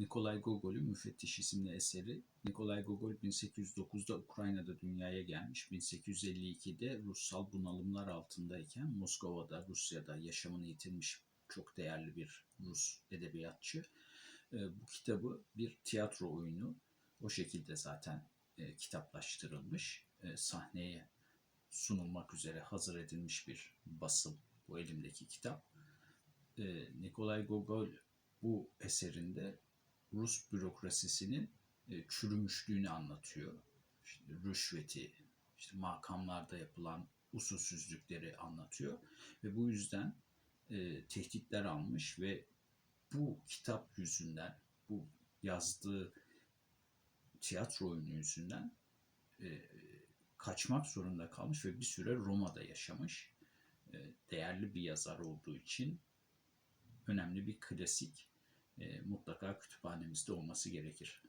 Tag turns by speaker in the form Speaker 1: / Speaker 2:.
Speaker 1: Nikolay Gogol'ün Müfettiş isimli eseri. Nikolay Gogol 1809'da Ukrayna'da dünyaya gelmiş. 1852'de ruhsal bunalımlar altındayken Moskova'da, Rusya'da yaşamını yitirmiş çok değerli bir Rus edebiyatçı. E, bu kitabı bir tiyatro oyunu. O şekilde zaten e, kitaplaştırılmış. E, sahneye sunulmak üzere hazır edilmiş bir basım bu elimdeki kitap. E, Nikolay Gogol bu eserinde Rus bürokrasisinin e, çürümüşlüğünü anlatıyor. İşte rüşveti, işte makamlarda yapılan usulsüzlükleri anlatıyor ve bu yüzden e, tehditler almış ve bu kitap yüzünden, bu yazdığı tiyatro oyunu yüzünden e, kaçmak zorunda kalmış ve bir süre Roma'da yaşamış. E, değerli bir yazar olduğu için önemli bir klasik mutlaka kütüphanemizde olması gerekir.